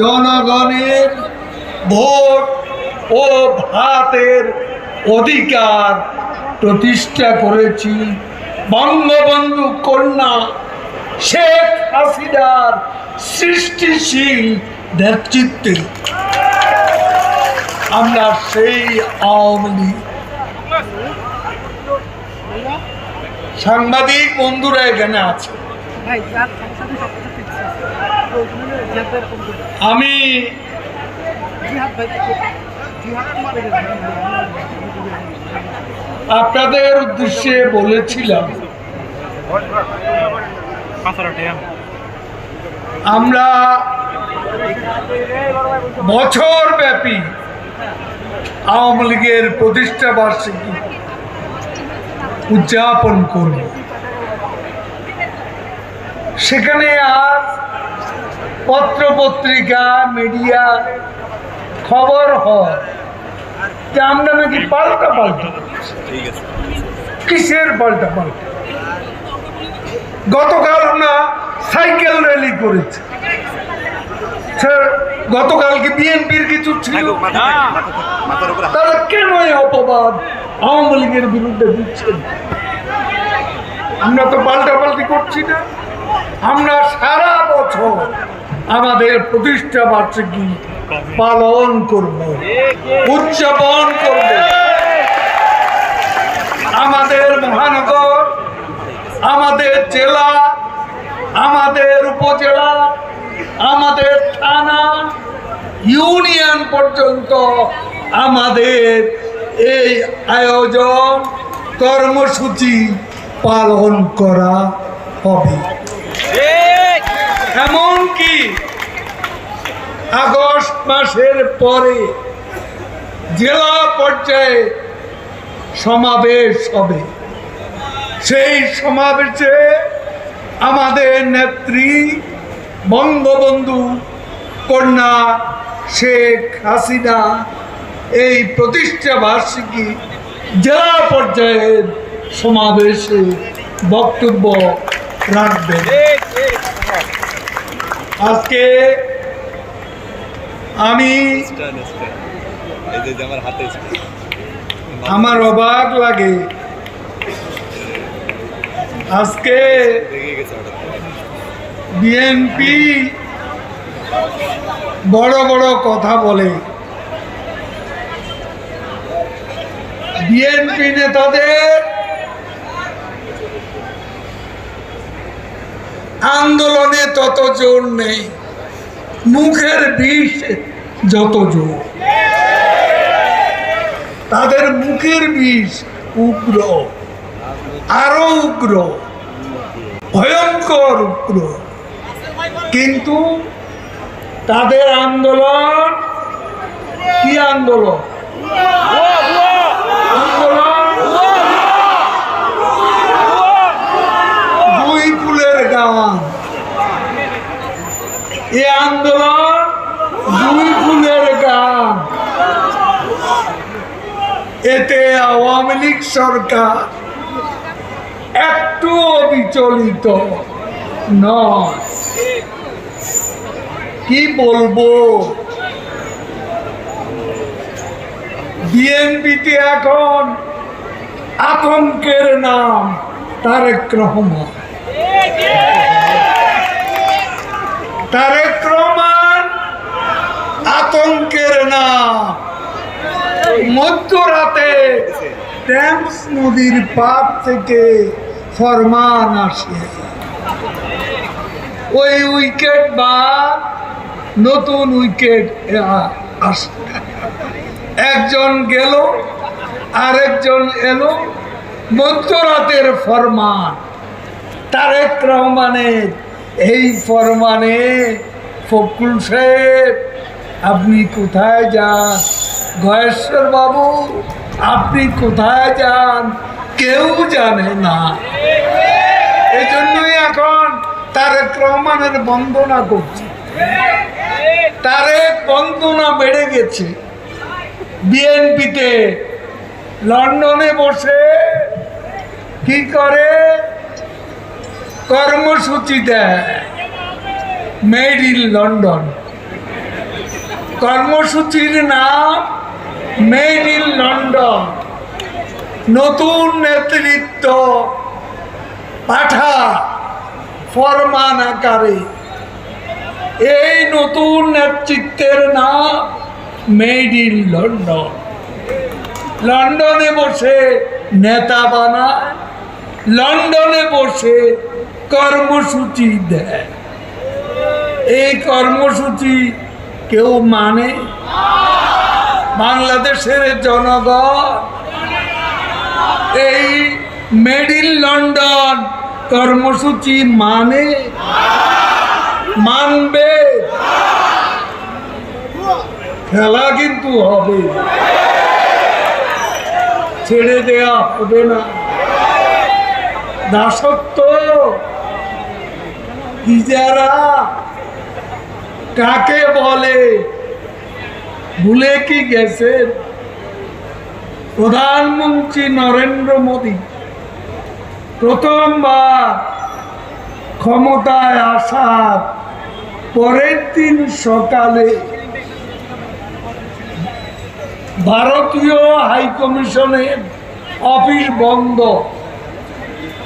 জনগণের vote oh ভাতের অধিকার প্রতিষ্ঠা করেছি। বঙ্গবন্ধু কন্যা শেখ হাসিনার সৃষ্টিশীল নেতৃত্বে। আমরা সেই আওয়ামী লীগ। সাংবাদিক বন্ধুরা এখানে আছে। আমি আপনাদের উদ্দেশ্যে বলেছিলাম, আমরা বছর ব্যাপী আওয়ামী লীগের প্রতিষ্ঠা বার্ষিকী উদযাপন করব। সেখানে আজ পত্র পত্রিকা মিডিয়া খবর হয়। যে আমরা নাকি পাল্টা পাল্টা কিসের পাল্টা পাল্টা গতকাল আমরা সাইকেল র্যালি করেছি। স্যার গতকাল কি বিএনপির কিছু ছিল। তাহলে কেন এই অপবাদ? আওয়ামী লীগের বিরুদ্ধে দিচ্ছেন আমরা তো পাল্টা পাল্টি করছি না। আমরা সারা বছর আমাদের প্রতিষ্ঠা বার্ষিকী পালন করব, উদযাপন করব। আমাদের মহানগর, আমাদের জেলা, আমাদের উপজেলা, আমাদের থানা, ইউনিয়ন পর্যন্ত আমাদের এই আয়োজন কর্মসূচি পালন করা হবে। এমনকি আগস্ট মাসের পরে জেলা পর্যায়ে সমাবেশ হবে। সেই সমাবেশে আমাদের নেত্রী বঙ্গবন্ধু কন্যা শেখ হাসিনা এই প্রতিষ্ঠা বার্ষিকী জেলা পর্যায়ের সমাবেশে বক্তব্য রাখবেন। আজকে আমি আমার অবাক লাগে। আজকে বিএনপি বড় বড় কথা বলে। বিএনপি নেতাদের আন্দোলনে তত জোর নেই, মুখের বিষ যত জোর। তাদের মুখের বিষ উগ্র, আরও উগ্র, ভয়ঙ্কর উগ্র। কিন্তু তাদের আন্দোলন কি আন্দোলন? আন্দোলন দুই গান এ আন্দোলন দুই ফুলের গান। এতে আওয়ামী লীগ সরকার একটুও বিচলিত নয়। কি বলব? বিএনপিতে এখন আতঙ্কের নাম তারেক রহমান। আতঙ্কের মধ্যরাতে নদীর পাপ থেকে ফরমান আসে। ওই উইকেট বা নতুন উইকেট আসে। একজন গেল, আরেকজন এলো, মধ্যরাতের ফরমান। তারেক রহমানের, এই ফরমানে ফকুল সাহেব, আপনি কোথায় যান? গয়েশ্বর বাবু, আপনি কোথায় যান? কেউ জানে না। এজন্যই এখন তারেক রহমানের বন্দনা করছি। তারেক বন্দনা বেড়ে গেছে। বিএনপিতে লন্ডনে বসে কি করে? কর্মসূচি দেয়। মেড ইন লন্ডন কর্মসূচির নাম মেড ইন লন্ডন নতুন নেতৃত্ব পাঠা ফরমান আকারে। এই নতুন নেতৃত্বের নাম মেড ইন লন্ডন লন্ডনে বসে নেতা বানায়। লন্ডনে বসে কর্মসূচি দেয়। এই কর্মসূচি কেউ মানে? বাংলাদেশের জনগণ। এই মেড ইন লন্ডন কর্মসূচি মানে? মানবে? খেলা কিন্তু হবে। ছেড়ে দেয়া হবে না। দাসত্ব ইজারা কাকে বলে? ভুলে কি গেছেন প্রধানমন্ত্রী নরেন্দ্র মোদী প্রথমবার ক্ষমতায় আসার পরের দিন সকালে ভারতীয় হাইকমিশনের অফিস বন্ধ।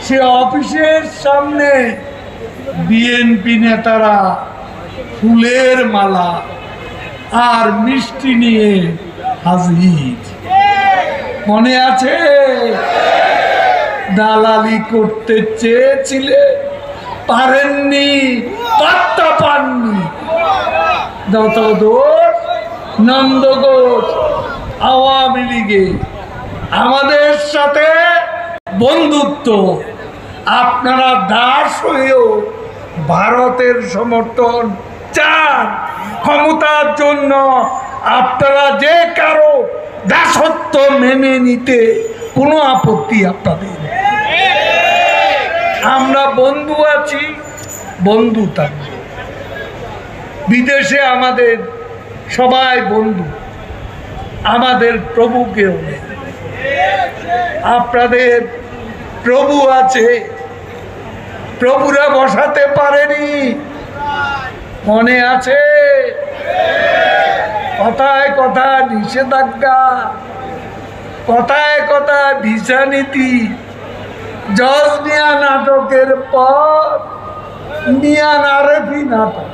সে অফিসের সামনে বিএনপি নেতারা ফুলের মালা আর মিষ্টি নিয়ে হাজির। মনে আছে? দালালি করতে চেয়েছিলে? পারেননি, পাত্তা পাননি। যত দোষ আওয়ামী লীগে আমাদের সাথে বন্ধুত্ব। আপনারা দাস হয়েও ভারতের সমর্থন চান। ক্ষমতার জন্য আপনারা যে কারও দাসত্ব মেনে নিতে কোনো আপত্তি আপনাদের। আমরা বন্ধু আছি, বন্ধু থাকবে। বিদেশে আমাদের সবাই বন্ধু। আমাদের প্রভুকেও আপনাদের প্রভু আছে। প্রভুরা বসাতে পারেনি। মনে আছে? কথায় কথা নিষেধাজ্ঞা, কথায় কথা ভিসা নীতি জজ মিয়া নাটকের পর মিয়ান আরবি নাটক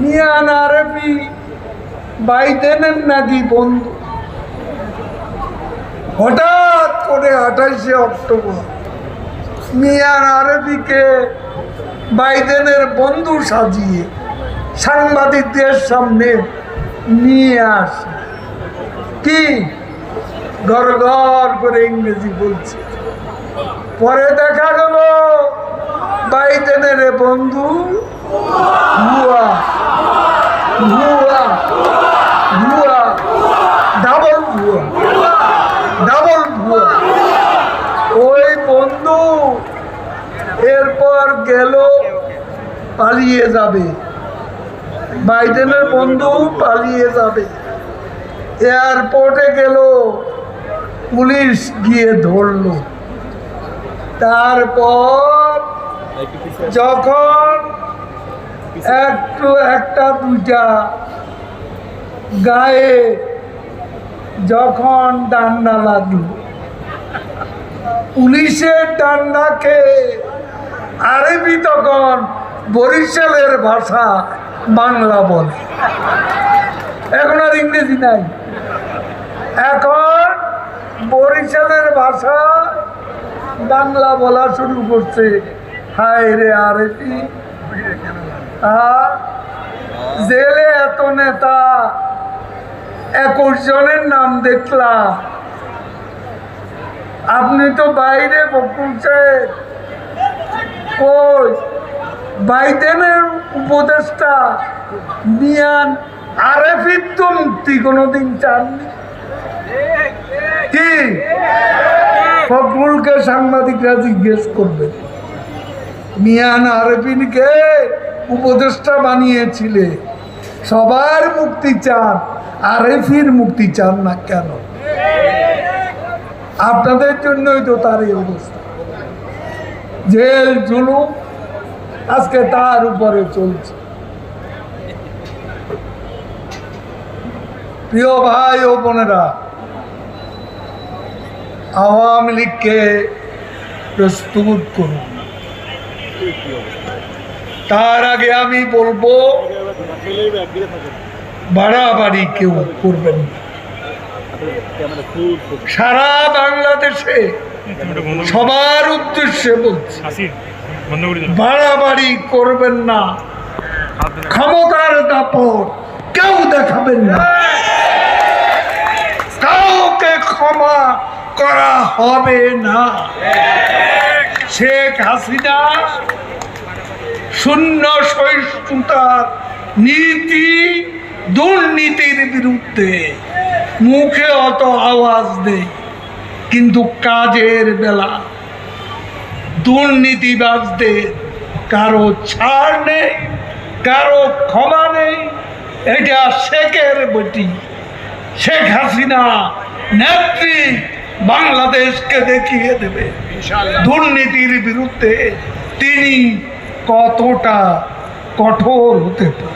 মিয়ান আরবি বাইডেনের নাকি বন্ধু। হঠাৎ করে আঠাশে অক্টোবর মিয়ান আরবিকে বাইডেনের বন্ধু সাজিয়ে সাংবাদিকদের সামনে নিয়ে আসে। কি? ঘর ঘর করে ইংরেজি বলছে। পরে দেখা গেল বাইডেনের বন্ধু ভুয়া ভুয়া ডাবল ভুয়া ডাবল ভুয়া ওই বন্ধু এরপর গেল পালিয়ে যাবে। বাইডেনের বন্ধু পালিয়ে যাবে। এয়ারপোর্টে গেল, পুলিশ গিয়ে ধরলো। তারপর যখন একটু একটা দুইটা গায়ে যখন ডান্ডা লাগল, পুলিশের ডান্ডাকে আরবি তখন বরিশালের ভাষা বাংলা বলে। এখন আর ইংরেজি নাই। এখন বরিশালের ভাষা বাংলা বলা শুরু করছে। হায় রে আরবি জেলে এত নেতা, একুশ জনের নাম দেখলাম। আপনি তো বাইরে বকুলছে কই বাইডেনের উপদেষ্টা, মিয়ান আরেফির তো মুক্তি কোনোদিন চাননি? কি? ফখরুলকে সাংবাদিকরা জিজ্ঞেস করবে। মিয়ান আরেফিনকে উপদেষ্টা বানিয়েছিলে। সবার মুক্তি চান, আরেফির মুক্তি চান না কেন? আপনাদের জন্যই তো তার এই অবস্থা। জেল জুলুম আজকে তার উপরে চলছে। প্রিয় ভাই ও বোনেরা, আওয়ামী লীগকে প্রস্তুত করুন। তার আগে আমি বলব, বাড়াবাড়ি কেউ করবেন সারা বাংলাদেশে সবার উদ্দেশ্যে বলছি বাড়াবাড়ি করবেন না। ক্ষমতার দাপট কেউ দেখাবেন না। কাউকে ক্ষমা করা হবে না। শেখ হাসিনা শূন্য সহিষ্ণুতার নীতি দুর্নীতির বিরুদ্ধে মুখে অত আওয়াজ দেয় কিন্তু কাজের বেলা দুর্নীতিবাজদের কারও ছাড় নেই কারও ক্ষমা নেই। এটা শেখের বটি। শেখ হাসিনা নেত্রী বাংলাদেশকে দেখিয়ে দেবে। দুর্নীতির বিরুদ্ধে তিনি কতটা কঠোর হতে পারে?